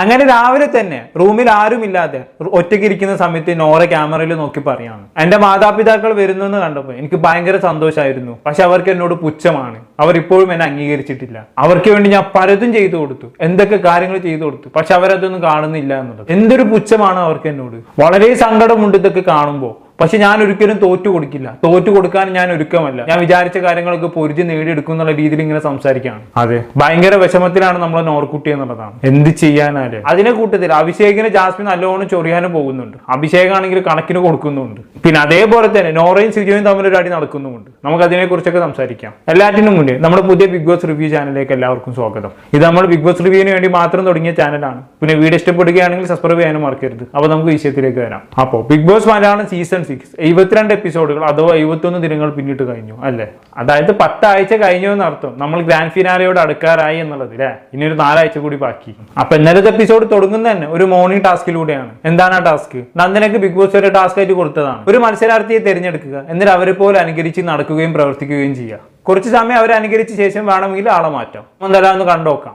അങ്ങനെ രാവിലെ തന്നെ റൂമിൽ ആരുമില്ലാതെ ഒറ്റയ്ക്ക് ഇരിക്കുന്ന സമയത്ത് നോറ ക്യാമറയിൽ നോക്കി പറയാണ്. എന്റെ മാതാപിതാക്കൾ വരുന്നു എന്ന് കണ്ടപ്പോൾ എനിക്ക് ഭയങ്കര സന്തോഷമായിരുന്നു പക്ഷെ അവർക്ക് എന്നോട് പുച്ഛമാണ്. അവർ ഇപ്പോഴും എന്നെ അംഗീകരിച്ചിട്ടില്ല. അവർക്ക് വേണ്ടി ഞാൻ പലതും ചെയ്തു കൊടുത്തു. എന്തൊക്കെ കാര്യങ്ങൾ ചെയ്തു കൊടുത്തു. പക്ഷെ അവരതൊന്നും കാണുന്നില്ല എന്നുള്ളത്. എന്തൊരു പുച്ഛമാണ് അവർക്ക് എന്നോട്. വളരെ സങ്കടമുണ്ട് ഇതൊക്കെ കാണുമ്പോൾ. പക്ഷെ ഞാൻ ഒരിക്കലും തോറ്റു കൊടുക്കില്ല. തോറ്റു കൊടുക്കാൻ ഞാൻ ഒരുക്കമല്ല. ഞാൻ വിചാരിച്ച കാര്യങ്ങളൊക്കെ പൊരുതി നേടിയെടുക്കും എന്നുള്ള രീതിയിൽ ഇങ്ങനെ സംസാരിക്കുകയാണ്. അതെ. ഭയങ്കര വിഷമത്തിലാണ് നമ്മളെ നോർക്കുട്ടി എന്നുള്ളതാണ്. എന്ത് ചെയ്യാനാല്? അതിനെ കൂട്ടത്തിൽ അഭിഷേകിന് ജാസ്മിൻ നല്ലോണം ചൊറിയാനും പോകുന്നുണ്ട്. അഭിഷേകാണെങ്കിൽ കണക്കിന് കൊടുക്കുന്നുണ്ട് പിന്നെ അതേപോലെ തന്നെ നോറയും സിജോയും തമ്മിൽ ഒരു അടി നടക്കുന്നുമുണ്ട്. നമുക്ക് അതിനെ കുറിച്ചൊക്കെ സംസാരിക്കാം. എല്ലാറ്റിനും മുന്നേ നമ്മുടെ പുതിയ ബിഗ് ബോസ് റിവ്യൂ ചാനലിലേക്ക് എല്ലാവർക്കും സ്വാഗതം. ഇത് നമ്മൾ ബിഗ് ബോസ് റിവ്യൂവിന് വേണ്ടി മാത്രം തുടങ്ങിയ ചാനലാണ്. പിന്നെ വീഡിയോ ഇഷ്ടപ്പെടുകയാണെങ്കിൽ സബ്സ്ക്രൈബ് ചെയ്യാനും മറക്കരുത്. അപ്പോൾ നമുക്ക് വിഷയത്തിലേക്ക് വരാം. അപ്പോൾ big boss Malayalam season six എഴുപത്തിരണ്ട് എപ്പിസോഡുകൾ അഥവാ എഴുപത്തൊന്ന് ദിനങ്ങൾ പിന്നിട്ട് കഴിഞ്ഞു അല്ലേ? അതായത് പത്താഴ്ച കഴിഞ്ഞു എന്നർത്ഥം. നമ്മൾ ഗ്രാൻഡ് ഫിനാലയോട് അടുക്കാറായി എന്നുള്ളത് അല്ലേ ഇനി ഒരു നാലാഴ്ച കൂടി ബാക്കി. അപ്പൊ ഇന്നലത്തെ എപ്പിസോഡ് തുടങ്ങുന്ന തന്നെ ഒരു മോർണിംഗ് ടാസ്കിലൂടെയാണ് എന്താണ് ആ ടാസ്ക് നന്ദനക്ക് ബിഗ് ബോസ് ഒരു ടാസ്ക് ആയിട്ട് കൊടുത്തതാണ്. ഒരു മത്സരാർത്ഥിയെ തിരഞ്ഞെടുക്കുക എന്നിട്ട് അവരെ പോലെ അനുകരിച്ച് നടക്കുകയും പ്രവർത്തിക്കുകയും ചെയ്യുക. കുറച്ച് സമയം അവരെ അനുകരിച്ച ശേഷം വേണമെങ്കിൽ ആളെ മാറ്റാം. എന്തായാലും ഒന്ന് കണ്ടോക്കാം.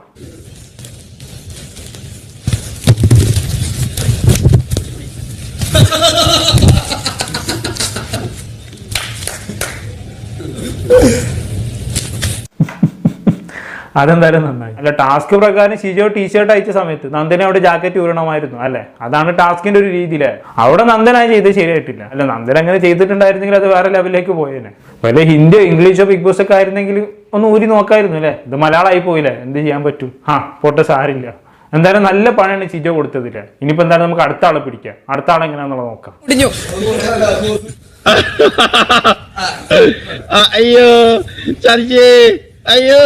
അതെന്തായാലും നന്നായി. അല്ല ടാസ്ക് പ്രകാരം ഷിജോ ടീഷർട്ട് അയച്ച സമയത്ത് നന്ദന അവിടെ ജാക്കറ്റ് ഊരണമായിരുന്നു അല്ലെ? അതാണ് ടാസ്കിന്റെ ഒരു രീതിയിൽ. അവിടെ നന്ദനായി ചെയ്ത് ശരിയായിട്ടില്ല. അല്ല നന്ദന അങ്ങനെ ചെയ്തിട്ടുണ്ടായിരുന്നെങ്കിൽ അത് വേറെ ലെവലിലേക്ക് പോയേനെ. വല്ല ഹിന്ദിയോ ഇംഗ്ലീഷോ ബിഗ് ബോസ് ഒക്കെ ആയിരുന്നെങ്കിൽ ഒന്ന് ഊരി നോക്കായിരുന്നു അല്ലേ? ഇത് മലയാളമായി പോയില്ലേ? എന്ത് ചെയ്യാൻ പറ്റും? ആ പോട്ടെ സാരില്ല എന്തായാലും നല്ല പണിയാണ് ഷിജോ കൊടുത്തതില്ല ഇനിയിപ്പോ എന്തായാലും നമുക്ക് അടുത്ത ആളെ പിടിക്കാം. അടുത്ത ആളെ എങ്ങനെയാണെന്നുള്ളത് നോക്കാം. അയ്യോ ചർച്ചേ അയ്യോ.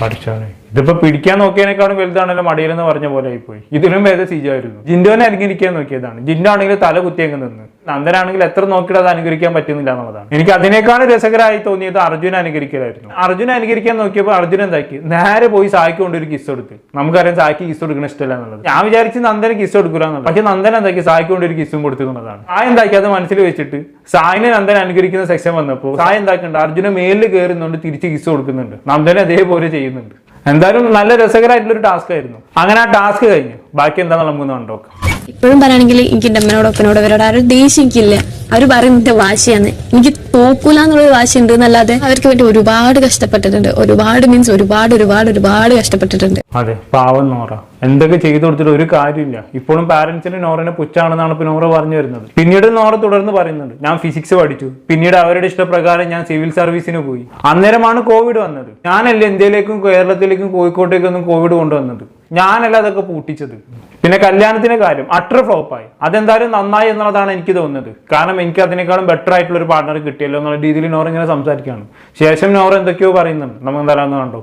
പഠിച്ചാണ്. ഇതിപ്പോ പിടിക്കാൻ നോക്കിയതിനേക്കാളും വലുതാണല്ലോ മടിയിലെന്ന് പറഞ്ഞ പോലെ ആയിപ്പോയി. ഇതിലും വേദ സീജായിരുന്നു ജിൻഡോനെ അരങ്ങിരിക്കാൻ നോക്കിയതാണ്. ജിൻഡോ ആണെങ്കിൽ തല കുത്തിയങ്ങ് നിന്ന്. നന്ദനാണെങ്കിൽ എത്ര നോക്കിയിട്ട് അത് അനുകരിക്കാൻ പറ്റുന്നില്ല എന്നുള്ളതാണ്. എനിക്ക് അതിനേക്കാൾ രസകരമായി തോന്നിയത് അർജുന അനുകരിക്കലായിരുന്നു. അർജുന അനുകരിക്കാൻ നോക്കിയപ്പോൾ അർജുന എന്താക്കി? നേരെ പോയി സായിക്ക് കൊണ്ട് ഒരു കിസ് കൊടുത്ത് നമുക്കറിയാം സായിക്ക് കിസ് കൊടുക്കണ ഇഷ്ടമല്ല എന്നുള്ളത്. ഞാൻ വിചാരിച്ച് നന്ദന കിസ് കൊടുക്കില്ല എന്നുള്ളത്. പക്ഷെ നന്ദന എന്താക്കി? സായിക്ക് കൊണ്ട് ഒരു കിസ്സും എന്നുള്ളതാണ്. സായ എന്താക്കി? അത് മനസ്സിൽ വെച്ചിട്ട് സായിനെ നന്ദന അനുകരിക്കുന്ന സെക്ഷൻ വന്നപ്പോൾ സായ എന്താക്കുന്നുണ്ട് അർജുന മേലിൽ കയറുന്നുണ്ട് തിരിച്ച് കിസ് കൊടുക്കുന്നുണ്ട്. നന്ദന അതേപോലെ ചെയ്യുന്നുണ്ട്. എന്തായാലും നല്ല രസകരമായിട്ടുള്ള ഒരു ടാസ്ക് ആയിരുന്നു. അങ്ങനെ ആ ടാസ്ക് കഴിഞ്ഞു. ബാക്കി എന്താണെന്ന് നമുക്ക് കണ്ടോക്കാം. ഇപ്പോഴും പറയുകയാണെങ്കിൽ എനിക്ക് എന്റെ അമ്മനോട് ഒപ്പനോട് അവരോട് ആരും ദേഷ്യം എനിക്കില്ല. അവർ പറയുന്നത് വാശിയാണ്. എനിക്ക് തോക്കൂല എന്നുള്ളൊരു വാശി ഉണ്ട് എന്നല്ലാതെ അവർക്ക് വേണ്ടി ഒരുപാട് കഷ്ടപ്പെട്ടിട്ടുണ്ട്. ഒരുപാട് മീൻസ് ഒരുപാട് ഒരുപാട് ഒരുപാട് കഷ്ടപ്പെട്ടിട്ടുണ്ട്. അതെ പാവം നോറ. എന്തൊക്കെ ചെയ്തു കൊടുത്തിട്ട് ഒരു കാര്യമില്ല. ഇപ്പോഴും പാരന്റ്സിന് നോറിനെ പുച്ഛാണെന്നാണ് ഇപ്പൊ നോറ പറഞ്ഞു വരുന്നത്. പിന്നീട് നോറ തുടർന്ന് പറയുന്നുണ്ട്. ഞാൻ ഫിസിക്സ് പഠിച്ചു. പിന്നീട് അവരുടെ ഇഷ്ടപ്രകാരം ഞാൻ സിവിൽ സർവീസിന് പോയി. അന്നേരമാണ് കോവിഡ് വന്നത്. ഞാനല്ലേ ഇന്ത്യയിലേക്കും കേരളത്തിലേക്കും കോഴിക്കോട്ടേക്കൊന്നും കോവിഡ് കൊണ്ടുവന്നത്. ഞാനല്ല അതൊക്കെ പൂട്ടിച്ചത്. പിന്നെ കല്യാണത്തിന്റെ കാര്യം അട്ടർ ഫ്ലോപ്പായി. അതെന്തായാലും നന്നായി എന്നുള്ളതാണ് എനിക്ക് തോന്നുന്നത്. കാരണം എനിക്ക് അതിനേക്കാളും ബെറ്റർ ആയിട്ടുള്ള ഒരു പാർട്ണർ കിട്ടിയല്ലോ എന്നുള്ള രീതിയിൽ നോർ ഇങ്ങനെ സംസാരിക്കുകയാണ്. ശേഷം നോർ എന്തൊക്കെയോ പറയുന്നുണ്ട്. നമുക്ക് എന്തായാലും കണ്ടു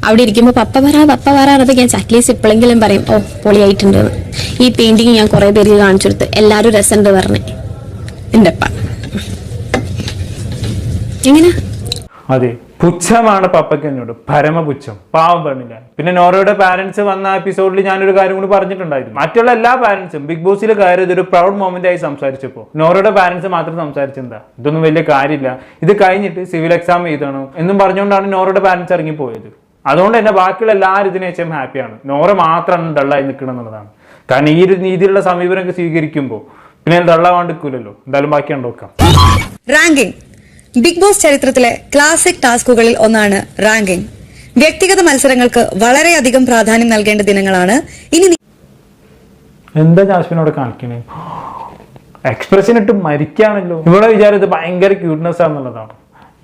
അവിടെ ഇരിക്കുമ്പോൾ പപ്പ പറ പപ്പ പറയാറത് ഞാൻ അറ്റ്ലീസ്റ്റ് ഇപ്പോഴെങ്കിലും പറയും. ഓ പൊളിയായിട്ടുണ്ട്. ഈ പെയിന്റിങ് ഞാൻ കുറെ പേര് കാണിച്ചു കൊടുത്ത് എല്ലാവരും രസമുണ്ട് പറഞ്ഞേ. എന്റെ അപ്പ എങ്ങനെ? അതെ. പുച്ഛമാണ് പപ്പയ്ക്ക് എന്നോട്. പരമപുച്ഛം. പാവം പെണ്ണില്ല പിന്നെ നോറയുടെ പാരന്റ്സ് വന്ന എപ്പിസോഡിൽ ഞാനൊരു കാര്യം കൂടി പറഞ്ഞിട്ടുണ്ടായിരുന്നു. മറ്റുള്ള എല്ലാ പാരന്റ്സും ബിഗ് ബോസിൽ കയറിയത് ഒരു പ്രൗഡ് മൊമെന്റ് ആയി സംസാരിച്ചപ്പോൾ നോറയുടെ പാരന്റ്സ് മാത്രം സംസാരിച്ചെന്താ? ഇതൊന്നും വലിയ കാര്യമില്ല. ഇത് കഴിഞ്ഞിട്ട് സിവിൽ എക്സാം എഴുതണം എന്നും പറഞ്ഞുകൊണ്ടാണ് നോറയുടെ പാരന്റ്സ് ഇറങ്ങിപ്പോയത്. അതുകൊണ്ട് തന്നെ ബാക്കിയുള്ള എല്ലാവരും ഇതിനേശം ഹാപ്പിയാണ് നോറ മാത്രമാണ് ഡള്ളായി നിൽക്കണം എന്നുള്ളതാണ്. കാരണം ഈ ഒരു രീതിയിലുള്ള സമീപനമൊക്കെ സ്വീകരിക്കുമ്പോൾ പിന്നെ ഡള്ളാവാണ്ട് നിൽക്കില്ലല്ലോ എന്തായാലും ബാക്കി കണ്ടോക്കാം റാങ്കിംഗ് ബിഗ് ബോസ് ചരിത്രത്തിലെ ക്ലാസിക് ടാസ്കുകളിൽ ഒന്നാണ് റാങ്കിംഗ് വ്യക്തിഗത മത്സരങ്ങൾക്ക് വളരെയധികം പ്രാധാന്യം നൽകേണ്ട ദിനങ്ങളാണ് ഇനി എന്താ ജാസ്മിനോട് കാണിക്കണേ? എക്സ്പ്രഷൻ ഇട്ട് മരിക്കാണല്ലോ. ഇവിടെ വിചാരിച്ചത് ഭയങ്കര ക്യൂട്ട്നെസ് ആണെന്നുള്ളതാണ്.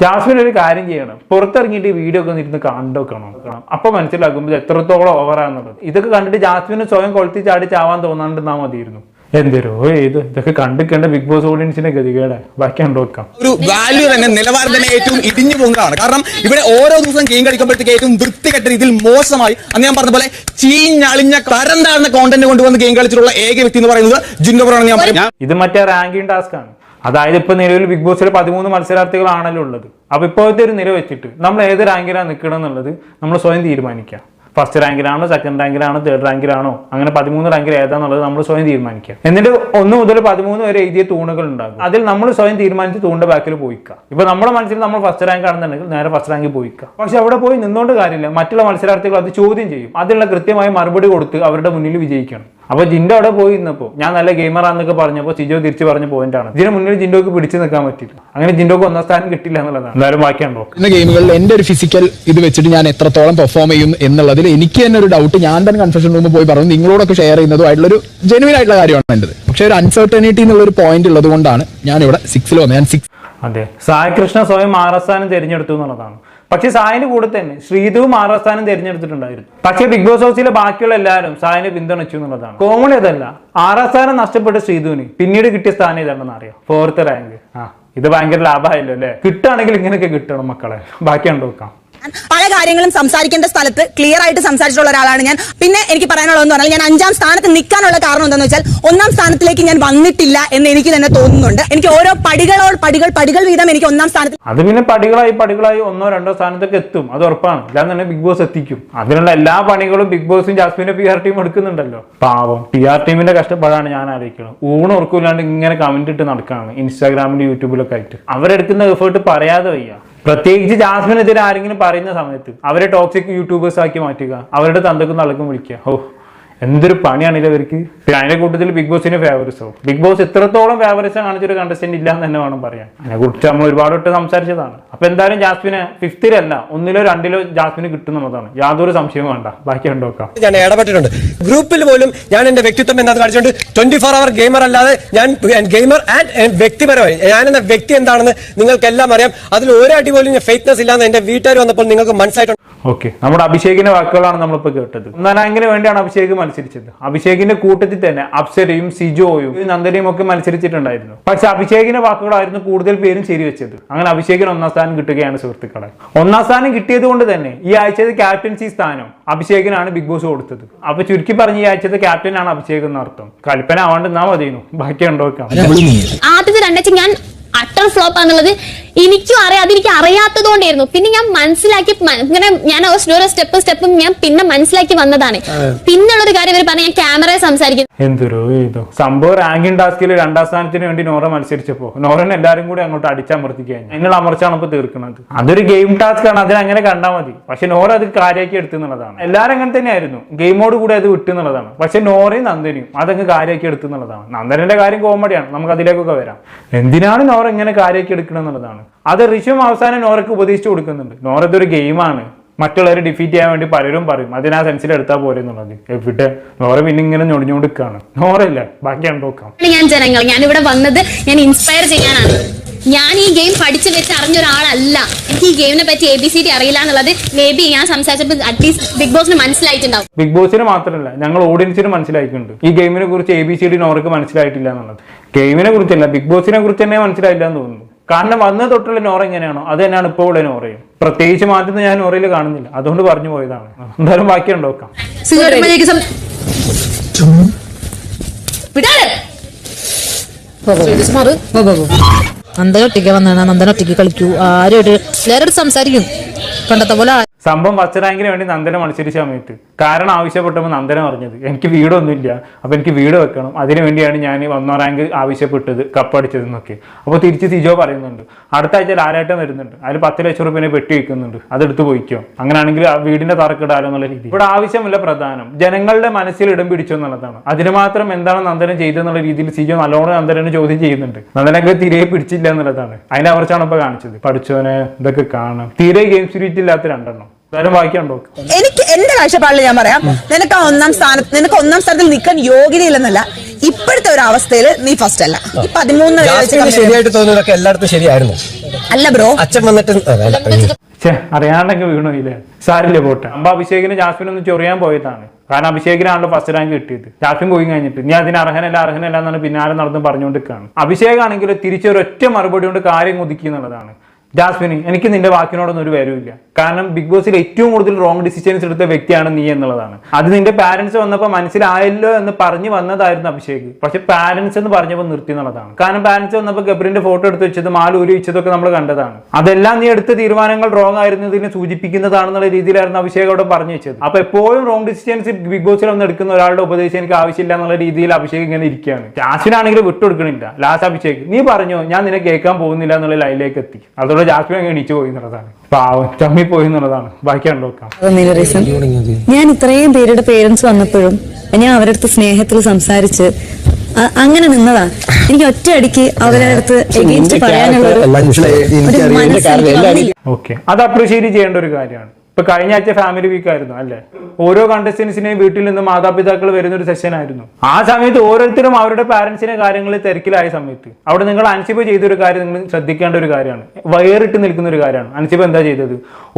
ജാസ്മിൻ ഒരു കാര്യം ചെയ്യണം. പുറത്തിറങ്ങിയിട്ട് വീഡിയോ ഒക്കെ ഇരുന്ന് കണ്ടോക്കണം അപ്പൊ മനസ്സിലാക്കുമ്പോൾ എത്രത്തോളം ഓവറാന്നുള്ളത് ഇതൊക്കെ കണ്ടിട്ട് ജാസ്മിന് സ്വയം കൊളുത്തി ചാടി ചാവാൻ തോന്നാണ്ടിരുന്നാ മതിയായിരുന്നു. എന്തേരോ ഇത് ഇതൊക്കെ കണ്ടിക്കേണ്ട ബിഗ് ബോസ് ഓഡിയൻസിന്റെ ഗതികേടെ. ബാക്കി കണ്ടുവെക്കാം ഒരു വാല്യൂ തന്നെ നിലവാരം തന്നെ ഏറ്റവും ഇടിഞ്ഞു പോകുന്നതാണ്. കാരണം ഇവിടെ ഓരോ ദിവസം ഗെയിം കളിക്കുമ്പോഴത്തേക്ക് ഏറ്റവും വൃത്തികെട്ട രീതിയിൽ മോശമായി അന്ന് ഞാൻ പറഞ്ഞ പോലെ ചീഞ്ഞളിഞ്ഞ തരം താഴ്ന്ന കോണ്ടന്റ് കൊണ്ടുവന്ന് ഗെയിം കളിച്ചിട്ടുള്ള ഏക വ്യക്തി എന്ന് പറയുന്നത് ജിൻഡോബറാണ് ഞാൻ പറഞ്ഞു ഇത് മറ്റേ റാങ്കിങ് ടാസ്ക് ആണ്. അതായത് ഇപ്പൊ നിലവിൽ ബിഗ് ബോസിൽ പതിമൂന്ന് മത്സരാർത്ഥികളാണല്ലോ ഉള്ളത്. അപ്പൊ ഇപ്പോഴത്തെ ഒരു നില വെച്ചിട്ട് നമ്മൾ ഏത് റാങ്കിലാണ് നിൽക്കണം എന്നുള്ളത് നമ്മൾ സ്വയം തീരുമാനിക്കാം. ഫസ്റ്റ് റാങ്കിലാണോ സെക്കൻഡ് റാങ്കിലാണോ തേർഡ് റാങ്കിലാണോ? അങ്ങനെ പതിമൂന്ന് റാങ്കിൽ ഏതാന്നുള്ളത് നമ്മൾ സ്വയം തീരുമാനിക്കുക. എന്നിട്ട് ഒന്ന് മുതൽ പതിമൂന്ന് വരെ എഴുതിയ തൂണുകൾ ഉണ്ടാകും അതിൽ നമ്മൾ സ്വയം തീരുമാനിച്ച് തൂണിന്റെ ബാക്കിൽ പോയിക്കുക. ഇപ്പൊ നമ്മുടെ മനസ്സിൽ നമ്മൾ ഫസ്റ്റ് റാങ്ക് ആണെന്നുണ്ടെങ്കിൽ നേരെ ഫസ്റ്റ് റാങ്കിൽ പോയിക്കുക. പക്ഷെ അവിടെ പോയി നിന്നുകൊണ്ട് കാര്യമില്ല. മറ്റുള്ള മത്സരാർത്ഥികൾ അത് ചോദ്യം ചെയ്യും. അതിനുള്ള കൃത്യമായ മറുപടി കൊടുത്ത് അവരുടെ മുന്നിൽ വിജയിക്കണം. അപ്പൊ ജിൻഡോ അവിടെ പോയി നിന്നപ്പോ ഞാൻ നല്ല ഗെയിമർ ആണെന്നൊക്കെ പറഞ്ഞപ്പോൾ സിജോ തിരിച്ചു പറഞ്ഞ പോയിന്റ് ആണ്. ഇതിന് മുന്നിൽ ജിൻഡോക്ക് പിടിച്ചു നിൽക്കാൻ പറ്റില്ല അങ്ങനെ ജിൻഡോക്ക് ഒന്നാം സ്ഥാനം കിട്ടില്ല എന്നുള്ളതാണ്. എന്തായാലും ബാക്കിയുണ്ടോ ഇന്ന ഗെയിമുകളിൽ എന്റെ ഒരു ഫിസിക്കൽ ഇത് വെച്ചിട്ട് ഞാൻ എത്രത്തോളം പെർഫോം ചെയ്യും എന്നുള്ളതിൽ എനിക്ക് തന്നെ ഒരു ഡൗട്ട് ഞാൻ തന്നെ കൺഫ്യൂഷൻ റൂമിൽ പോയി പറഞ്ഞു നിങ്ങളോടൊക്കെ ഷെയർ ചെയ്യുന്നതുമായിട്ടുള്ള ഒരു ജെനുവിൻ ആയിട്ടുള്ള കാര്യമാണ് എന്റെത് പക്ഷേ ഒരു അൺസർട്ടനിറ്റി എന്നുള്ള ഒരു പോയിന്റ് ഉള്ളത് കൊണ്ടാണ് ഞാൻ ഇവിടെ സിക്സിൽ വന്നത്. ഞാൻ സിക്സ് അതെ. സായി കൃഷ്ണ സ്വയം ആറസ്ഥാനം തിരഞ്ഞെടുത്തു എന്നുള്ളതാണ്. പക്ഷെ സായിന്റെ കൂടെ തന്നെ ശ്രീധുവും സ്ഥാനം തിരഞ്ഞെടുത്തിട്ടുണ്ടായിരുന്നു. പക്ഷെ ബിഗ് ബോസ് ഹൗസിലെ ബാക്കിയുള്ള എല്ലാവരും സായിനെ പിന്തുണച്ചു എന്നുള്ളതാണ്. കോമൺ അതല്ല ആറാം സ്ഥാനം നഷ്ടപ്പെട്ട ശ്രീധുവിന് പിന്നീട് കിട്ടിയ സ്ഥാനം ഏതാണെന്ന് അറിയാം? ഫോർത്ത് റാങ്ക് ആ ഇത് ഭയങ്കര ലാഭമായല്ലോ അല്ലേ? കിട്ടുകയാണെങ്കിൽ ഇങ്ങനെയൊക്കെ കിട്ടണം മക്കളെ. ബാക്കി കണ്ടുവെക്കാം പല കാര്യങ്ങളും സംസാരിക്കേണ്ട സ്ഥലത്ത് ക്ലിയർ ആയിട്ട് സംസാരിച്ചിട്ടുള്ള ഒരാളാണ് ഞാൻ. പിന്നെ എനിക്ക് പറയാനുള്ളത് എന്ന് പറഞ്ഞാൽ ഞാൻ അഞ്ചാം സ്ഥാനത്ത് നിൽക്കാനുള്ള കാരണം എന്താണെന്ന് വെച്ചാൽ ഒന്നാം സ്ഥാനത്തിലേക്ക് ഞാൻ വന്നിട്ടില്ല എന്ന് എനിക്ക് തന്നെ തോന്നുന്നുണ്ട്. എനിക്ക് ഓരോ പടികളോ പടികൾ പടികൾ വീതം എനിക്ക് ഒന്നാം സ്ഥാനത്ത് അത് പിന്നെ പടികളായി പടികളായി ഒന്നോ രണ്ടോ സ്ഥാനത്തേക്ക് എത്തും. അത് ഉറപ്പാണ്. ഇല്ലാന്ന് ബിഗ് ബോസ് എത്തിക്കും. അതിനുള്ള എല്ലാ പണികളും ബിഗ് ബോസും ജാസ്മിന്റെ പി ആർ ടീം എടുക്കുന്നുണ്ടല്ലോ. പാവം. പി ആർ ടീമിന്റെ കഷ്ടപ്പാടാണ് ഞാൻ ആലോചിക്കുന്നത്. ഊണ് ഉറക്കില്ലാണ്ട് ഇങ്ങനെ കമന്റ് ഇട്ട് നടക്കാണ് ഇൻസ്റ്റാഗ്രാമിലും യൂട്യൂബിലൊക്കെ ആയിട്ട്. അവരെടുക്കുന്ന എഫേർട്ട് പറയാതെ വയ്യ. പ്രത്യേകിച്ച് ജാസ്മിനെതിരെ ആരെങ്കിലും പറയുന്ന സമയത്ത് അവരെ ടോക്സിക് യൂട്യൂബേഴ്സ് ആക്കി മാറ്റുക അവരുടെ തന്തക്കും തളക്കും വിളിക്കുക. ഓ എന്തൊരു പണിയാണില്ല ഇവർക്ക്? പിന്നെ അതിന്റെ കൂട്ടത്തിൽ ബിഗ് ബോസിന് ഫേവറിസോ ബിഗ് ബോസ് ഇത്രത്തോളം ഫേവറിസം കാണിച്ചൊരു കണ്ടസ്റ്റന്റ് ഇല്ല എന്ന് തന്നെ വേണം പറയാൻ. അതിനെ കുറിച്ച് നമ്മൾ ഒരുപാട് വട്ടം സംസാരിച്ചതാണ്. അപ്പൊ എന്തായാലും ജാസ്മിനെ ഫിഫ്തിലല്ല ഒന്നിലോ രണ്ടിലോ ജാസ്മിന് കിട്ടുന്നുള്ളതാണ് യാതൊരു സംശയവും വേണ്ട. ബാക്കി കണ്ടോക്കാം ഞാൻ ഇടപെട്ടിട്ടുണ്ട്. ഗ്രൂപ്പിൽ പോലും ഞാൻ എന്റെ വ്യക്തിത്വം എന്താണെന്ന് കാണിച്ചുകൊണ്ട് ട്വന്റി ഫോർ അവർ ഗെയിമർ അല്ലാതെ ഞാൻ ഗെയിമർ ആൻഡ് വ്യക്തിപരമായി ഞാൻ എന്ന വ്യക്തി എന്താണെന്ന് നിങ്ങൾക്ക് എല്ലാം അറിയാം. അതിൽ ഒരു അടി പോലും ഞാൻ ഫേക്ക്നെസ് ഇല്ലാന്ന് എന്റെ വീട്ടുകാർ വന്നപ്പോൾ നിങ്ങൾക്ക് മനസ്സിലായിട്ടുണ്ട്. ഓക്കെ നമ്മുടെ അഭിഷേകിന്റെ വാക്കുകളാണ് നമ്മളിപ്പോ കേട്ടത്. എന്നാൽ അങ്ങനെ വേണ്ടിയാണ് അഭിഷേക് മത്സരിച്ചത്. അഭിഷേകിന്റെ കൂട്ടത്തിൽ തന്നെ അപ്സരയും സിജോയും നന്ദനയും ഒക്കെ മത്സരിച്ചിട്ടുണ്ടായിരുന്നു. പക്ഷെ അഭിഷേകിന്റെ വാക്കുകളായിരുന്നു കൂടുതൽ പേരും ശരിവെച്ചത്. അങ്ങനെ അഭിഷേകിന് ഒന്നാം സ്ഥാനം കിട്ടുകയാണ് സുഹൃത്തുക്കളെ. ഒന്നാം സ്ഥാനം കിട്ടിയത് കൊണ്ട് തന്നെ ഈ ആഴ്ചത്തെ ക്യാപ്റ്റൻസി സ്ഥാനം അഭിഷേകിനാണ് ബിഗ് ബോസ് കൊടുത്തത്. അപ്പൊ ചുരുക്കി പറഞ്ഞ ഈ ആഴ്ചത്തെ ക്യാപ്റ്റൻ ആണ് അഭിഷേക് എന്ന അർത്ഥം. കൽപ്പന ആവാണ്ട് നാം മതിയെന്നു. ബാക്കി ഉണ്ടോ ആദ്യത്തെ രണ്ടാഴ്ച ഞാൻ അട്ടർ ഫ്ലോപ്പ് ആണെന്നുള്ളത് എനിക്കും അറിയാം അതെനിക്ക് അറിയാത്തതുകൊണ്ടായിരുന്നു. പിന്നെ ഞാൻ മനസ്സിലാക്കി ഇങ്ങനെ ഞാൻ ഓരോ സ്റ്റെപ്പ് സ്റ്റെപ്പും ഞാൻ പിന്നെ മനസ്സിലാക്കി വന്നതാണ്. പിന്നുള്ളൊരു കാര്യം ഇവർ പറഞ്ഞ ഞാൻ ക്യാമറയെ സംസാരിക്കുന്നു. എന്തൊരു സംഭവം റാങ്കിങ് ടാസ്കിൽ രണ്ടാം സ്ഥാനത്തിന് വേണ്ടി നോറ മത്സരിച്ചപ്പോ നോറനെ എല്ലാരും കൂടി അങ്ങോട്ട് അടിച്ചമർത്തി കഴിഞ്ഞു. അതിനുള്ള അമർച്ചാണ് ഇപ്പൊ തീർക്കുന്നത് അതൊരു ഗെയിം ടാസ്ക് ആണ് അതിനെ അങ്ങനെ കണ്ടാൽ മതി. പക്ഷെ നോറ അത് കാര്യമാക്കി എടുത്തു എന്നുള്ളതാണ്. എല്ലാരും അങ്ങനെ തന്നെയായിരുന്നു. ഗെയിമോട് കൂടി അത് വിട്ടു എന്നുള്ളതാണ്. പക്ഷെ നോറയും നന്ദനയും അതങ്ങ് കാര്യമാക്കി എടുത്തു എന്നുള്ളതാണ്. നന്ദനന്റെ കാര്യം കോമഡിയാണ് നമുക്ക് അതിലേക്കൊക്കെ വരാം. എന്തിനാണ് നോറ ഇങ്ങനെ കാര്യമാക്കി എടുക്കണം എന്നുള്ളതാണ്. അത് ഋഷും അവസാനം നോറയ്ക്ക് ഉപദേശിച്ചു കൊടുക്കുന്നുണ്ട്. നോറ ഇതൊരു ഗെയിമാണ് മറ്റുള്ളവരെ ഡിഫീറ്റ് ചെയ്യാൻ വേണ്ടി പലരും പറയും. അതിനാ സെൻസിൽ എടുത്താൽ പോരെ എന്നുള്ളത്. എവിടെ? നോറ പിന്നെ ഇങ്ങനെ ഞൊടിഞ്ഞുകൊടുക്കാണ് നോറയില്ല. ബാക്കിയാണ് നോക്കാം. ഞാൻ ജനങ്ങൾ ഞാൻ ഇവിടെ വന്നത് ഞാൻ ഇൻസ്പയർ ചെയ്യാനാണ്. ഞാൻ ഈ ഗെയിം പഠിച്ചു വെച്ച് അറിഞ്ഞ ഒരാളല്ല. എനിക്ക് ഈ ഗെയിമിനെ പറ്റി എ ബി സി ഡി അറിയില്ല എന്നുള്ളത് മേ ബി ഞാൻ സംസാരിച്ചപ്പോൾ അറ്റ്ലീസ്റ്റ് ബിഗ് ബോസിന് മനസ്സിലായിട്ടുണ്ടാവും. ബിഗ് ബോസിന് മാത്രമല്ല ഞങ്ങൾ ഓഡിയൻസിന് മനസ്സിലായിട്ടുണ്ട്. ഈ ഗെയിമിനെ കുറിച്ച് എ ബി സി ഡി നോർക്ക് മനസ്സിലായിട്ടില്ല എന്നുള്ളത്. ഗെയിമിനെ കുറിച്ചല്ല ബിഗ് ബോസിനെ കുറിച്ച് തന്നെ മനസ്സിലായില്ല എന്ന് തോന്നുന്നു. കാരണം വന്നത് തൊട്ടുള്ള നോറ എങ്ങനെയാണോ അത് തന്നെയാണ് ഇപ്പോൾ ഉള്ള നോറയും. പ്രത്യേകിച്ച് മാറ്റം ഞാൻ നോറയിൽ കാണുന്നില്ല. അതുകൊണ്ട് പറഞ്ഞു പോയതാണ്. എന്തായാലും ബാക്കി ഉണ്ടോക്കാം നന്ദന ഒറ്റയ്ക്ക് വന്നാണ്. നന്ദന ഒറ്റയ്ക്ക് കളിക്കൂ. ആരുമായിട്ട് എല്ലാവരോടും സംസാരിക്കും. പണ്ടത്തെ പോലെ സംഭവം ഫസ്റ്റ് റാങ്കിന് വേണ്ടി നന്ദന മത്സരിച്ച സമയത്ത് കാരണം ആവശ്യപ്പെട്ടപ്പോൾ നന്ദന പറഞ്ഞത് എനിക്ക് വീടൊന്നുമില്ല അപ്പൊ എനിക്ക് വീട് വെക്കണം. അതിനു വേണ്ടിയാണ് ഞാൻ ഒന്നാം റാങ്ക് ആവശ്യപ്പെട്ടത് കപ്പടിച്ചതെന്നൊക്കെ അപ്പോൾ തിരിച്ച് സിജോ പറയുന്നുണ്ട് അടുത്ത ആഴ്ച ആരാട്ടം വരുന്നുണ്ട് അതിൽ പത്ത് ലക്ഷം റുപ്യനെ പെട്ടി വെക്കുന്നുണ്ട് അതെടുത്ത് പോയിക്കോ. അങ്ങനെയാണെങ്കിൽ ആ വീടിന്റെ തറക്കിടാലോ എന്നുള്ള രീതി. ഇവിടെ ആവശ്യമില്ല പ്രധാനം ജനങ്ങളുടെ മനസ്സിൽ ഇടം പിടിച്ചു എന്നുള്ളതാണ്. അതിന് മാത്രം എന്താണ് നന്ദനം ചെയ്തെന്നുള്ള രീതിയിൽ സിജോ നല്ലോണം നന്ദനെ ചോദ്യം ചെയ്യുന്നുണ്ട്. നന്ദനൊക്കെ തീരെ പിടിച്ചില്ല എന്നുള്ളതാണ്. അതിനെ അവർച്ചാണ് ഇപ്പൊ കാണിച്ചത്. പഠിച്ചവനെ ഇതൊക്കെ കാണാം. തീരെ ഗെയിം സ്പിരിറ്റ് ഇല്ലാത്ത രണ്ടെണ്ണം. എനിക്ക് എന്റെ കാഴ്ചപ്പാടിൽ ഞാൻ പറയാം നിനക്ക് ആ ഒന്നാം സ്ഥാനത്ത് നിനക്ക് ഒന്നാം സ്ഥാനത്തിൽ നിൽക്കാൻ യോഗ്യതയില്ലെന്നല്ല ഇപ്പോഴത്തെ ഒരു അവസ്ഥയിൽ നീ ഫസ്റ്റ് അല്ല. ഈ പതിമൂന്ന് ശരിയായിട്ട് തോന്നുന്നതൊക്കെ എല്ലായിടത്തും ശരിയായിരുന്നു. അല്ല ബ്രോ അച്ഛൻ വന്നിട്ട് അറിയാണ്ടെങ്കിൽ വീണു ഇല്ല? സാരില്ല പോട്ടെ. അമ്പ അഭിഷേകിന് ജാസ്മിൻ ഒന്ന് ചൊറിയാൻ പോയതാണ്. കാരണം അഭിഷേകിനാണല്ലോ ഫസ്റ്റ് റാങ്ക് കിട്ടിയത്. ജാസ്മിൻ പോയി കഴിഞ്ഞിട്ട്. നീ അതിന് അർഹനല്ല അർഹനല്ല എന്നാണ് പിന്നാലെ നടന്ന് പറഞ്ഞുകൊണ്ടിരിക്കുകയാണ്. അഭിഷേകാണെങ്കിൽ തിരിച്ചൊരൊറ്റ മറുപടി കൊണ്ട് കാര്യം ഒതുക്കി എന്നുള്ളതാണ്. ജാസ്മിന് എനിക്ക് നിന്റെ വാക്കിനോടൊന്നും ഒരു വിലയില്ല കാരണം ബിഗ് ബോസിൽ ഏറ്റവും കൂടുതൽ റോങ് ഡിസിഷൻസ് എടുത്ത വ്യക്തിയാണ് നീ എന്നുള്ളതാണ്. അത് നിന്റെ പാരന്റ്സ് വന്നപ്പോൾ മനസ്സിലായല്ലോ എന്ന് പറഞ്ഞു വന്നതായിരുന്നു അഭിഷേക്. പക്ഷെ പാരന്റ്സ് എന്ന് പറഞ്ഞപ്പോൾ നിർത്തി എന്നുള്ളതാണ്. കാരണം പാരന്റ്സ് വന്നപ്പോൾ ഗബ്രിന്റെ ഫോട്ടോ എടുത്ത് വെച്ചത് മാല ഊരി വെച്ചതൊക്കെ നമ്മൾ കണ്ടതാണ്. അതെല്ലാം നീ എടുത്ത തീരുമാനങ്ങൾ റോങ് ആയിരുന്നതിനെ സൂചിപ്പിക്കുന്നതാണെന്നുള്ള രീതിയിലായിരുന്നു അഭിഷേക് അവിടെ പറഞ്ഞു വെച്ചത്. അപ്പൊ എപ്പോഴും റോങ് ഡിസിഷൻസ് ബിഗ് ബോസിൽ വന്ന് എടുക്കുന്ന ഒരാളുടെ ഉപദേശം എനിക്ക് ആവശ്യമില്ല എന്നുള്ള രീതിയിൽ അഭിഷേക് ഇങ്ങനെ ഇരിക്കുകയാണ്. ജാസ്മിനാണെങ്കിൽ വിട്ടുകൊടുക്കണില്ല. ലാസ്റ്റ് അഭിഷേക് നീ പറഞ്ഞു ഞാൻ നിന്നെ കേൾക്കാൻ പോകുന്നില്ല എന്നുള്ള ലൈനിലേക്ക് എത്തി. അതോടെ ജാസ്മിൻ അങ്ങ് എണീച്ചു പോയി എന്നുള്ളതാണ്. പാവം ചമ്മി പോയി എന്നുള്ളതാണ്. ബാക്കി കണ്ടോക്കാം ഞാൻ ഇത്രയും പേരുടെ പേരൻസ് വന്നപ്പോഴും ഞാൻ അവരുടെ അടുത്ത് സ്നേഹത്തിൽ സംസാരിച്ച് അങ്ങനെ നിന്നതാ. എനിക്ക് ഒറ്റയടിക്ക് അവരുടെ അടുത്ത് എഗെയിൻസ്റ്റ് പറയാനുള്ള. ഓക്കെ അത് അപ്രീഷിയേറ്റ് ചെയ്യേണ്ട ഒരു കാര്യമാണ്. ഇപ്പൊ കഴിഞ്ഞ ആഴ്ച ഫാമിലി വീക്ക് ആയിരുന്നു അല്ലേ? ഓരോ കണ്ടസ്റ്റൻസിനെയും വീട്ടിൽ നിന്ന് മാതാപിതാക്കൾ വരുന്ന ഒരു സെഷൻ ആയിരുന്നു. ആ സമയത്ത് ഓരോരുത്തരും അവരുടെ പാരന്റ്സിനെ കാര്യങ്ങളിൽ തിരക്കിലായ സമയത്ത്. അവിടെ നിങ്ങൾ അൻസിബ ചെയ്തൊരു കാര്യം നിങ്ങൾ ശ്രദ്ധിക്കേണ്ട ഒരു കാര്യമാണ്. വയറിട്ട് നിൽക്കുന്ന ഒരു കാര്യമാണ്. അൻസിബ എന്താ ചെയ്തത്?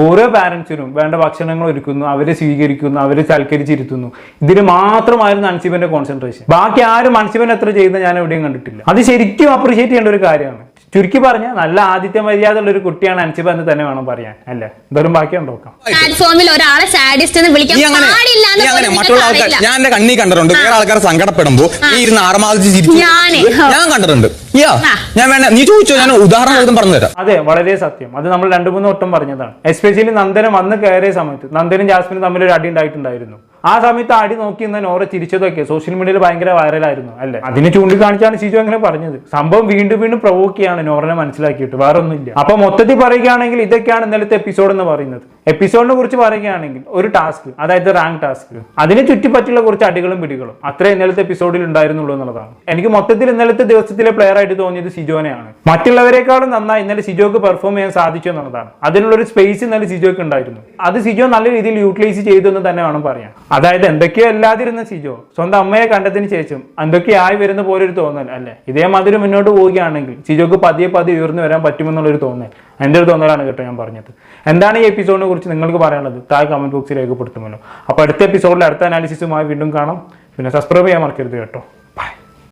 ഓരോ പാരന്റ്സിനും വേണ്ട ഭക്ഷണങ്ങൾ ഒരുക്കുന്നു അവരെ സ്വീകരിക്കുന്നു അവരെ സൽക്കരിച്ചിരുത്തുന്നു. ഇതിന് മാത്രമായിരുന്നു അൻസിബന്റെ കോൺസെൻട്രേഷൻ ബാക്കി ആരും അൻസിബൻ എത്ര ചെയ്യുന്ന ഞാൻ എവിടെയും കണ്ടിട്ടില്ല. അത് ശരിക്കും അപ്രീഷിയേറ്റ് ചെയ്യേണ്ട ഒരു കാര്യമാണ്. ചുരുക്കി പറഞ്ഞ നല്ല ആദിത്യ മര്യാദ ഉള്ള ഒരു കുട്ടിയാണ് അൻസിബ എന്ന് തന്നെ വേണം പറയാൻ അല്ലേ? എന്തായാലും ബാക്കി നോക്കാം. പ്ലാറ്റ്ഫോമിൽ ഒരാളെ സാഡിസ്റ്റ് എന്ന് വിളിക്കാൻ പാടില്ല നീ അങ്ങനെ മറ്റുള്ള ആൾക്കാർ ഞാൻ എന്റെ കണ്ണി കണ്ടിട്ടുണ്ട് വേറെ ആൾക്കാർ സങ്കടപ്പെടുമ്പോ നീ ഇരുന്ന് ആറമാതിച്ച് ചിരിച്ചു. ഞാൻ. ഞാൻ കണ്ടിട്ടുണ്ട്. യാ ഞാൻ വേണ്ട നീ ചോദിച്ചോ ഞാൻ ഉദാഹരണം എടുത്തും പറഞ്ഞു തരാം. അതെ വളരെ സത്യം. അത് നമ്മൾ രണ്ടു മൂന്ന് വട്ടം പറഞ്ഞതാണ്. എസ്പെഷ്യലി നന്ദനം വന്ന് കയറിയ സമയത്ത് നന്ദനും ജാസ്മിനും തമ്മിൽ ഒരു അടി ഉണ്ടായിട്ടുണ്ടായിരുന്നു. ആ സമയത്ത് ആടി നോക്കി ഇന്ന് നോറ തിരിച്ചതൊക്കെ സോഷ്യൽ മീഡിയയിൽ ഭയങ്കര വൈറലായിരുന്നു അല്ലേ? അതിനെ ചൂണ്ടിക്കാണിച്ചാണ് ശിജു അങ്ങനെ പറഞ്ഞത്. സംഭവം വീണ്ടും വീണ്ടും പ്രൊവോക്ക് ചെയ്യാണ് നോറിനെ മനസ്സിലാക്കിയിട്ട്. വേറെ ഒന്നുമില്ല അപ്പൊ മൊത്തത്തിൽ പറയുകയാണെങ്കിൽ ഇതൊക്കെയാണ് ഇന്നലത്തെ എപ്പിസോഡ് എന്ന് പറയുന്നത്. എപ്പിസോഡിനെ കുറിച്ച് പറയുകയാണെങ്കിൽ ഒരു ടാസ്ക് അതായത് റാങ്ക് ടാസ്ക് അതിനെ ചുറ്റിപ്പറ്റിയുള്ള കുറച്ച് അടികളും പിടികളും അത്രേ ഇന്നലത്തെ എപ്പിസോഡിൽ ഉണ്ടായിരുന്നുള്ളൂ എന്നുള്ളതാണ്. എനിക്ക് മൊത്തത്തിൽ ഇന്നലത്തെ ദിവസത്തിലെ പ്ലെയർ ആയിട്ട് തോന്നിയത് സിജോനെയാണ്. മറ്റുള്ളവരെക്കാളും നന്നായി ഇന്നലെ സിജോക്ക് പെർഫോം ചെയ്യാൻ സാധിച്ചു എന്നുള്ളതാണ്. അതിനുള്ള ഒരു സ്പേസ് ഇന്നലെ സിജോക്ക് ഉണ്ടായിരുന്നു. അത് സിജോ നല്ല രീതിയിൽ യൂട്ടിലൈസ് ചെയ്തു എന്ന് തന്നെ വേണം പറയാൻ. അതായത് എന്തൊക്കെയോ അല്ലാതിരുന്ന സിജോ സ്വന്തം അമ്മയെ കണ്ടതിന് ശേഷം എന്തൊക്കെയായി വരുന്ന പോലെ ഒരു തോന്നൽ അല്ലേ? ഇതേമാതിരി മുന്നോട്ട് പോവുകയാണെങ്കിൽ സിജോക്ക് പതിയെ പതിയെ ഉയർന്നു വരാൻ പറ്റുമെന്നുള്ളൊരു തോന്നൽ. എന്റെ ഒരു തോന്നലാണ് കേട്ടോ ഞാൻ പറഞ്ഞത്. എന്താണ് ഈ എപ്പിസോഡിനെ കുറിച്ച് നിങ്ങൾക്ക് പറയാനുള്ളത്? താഴെ കമന്റ് ബോക്സിൽ രേഖപ്പെടുത്തുമല്ലോ. അപ്പോൾ അടുത്ത എപ്പിസോഡിൽ അടുത്ത അനാലിസിസുമായി വീണ്ടും കാണാം. പിന്നെ സബ്സ്ക്രൈബ് ചെയ്യാൻ മറക്കരുത് കേട്ടോ.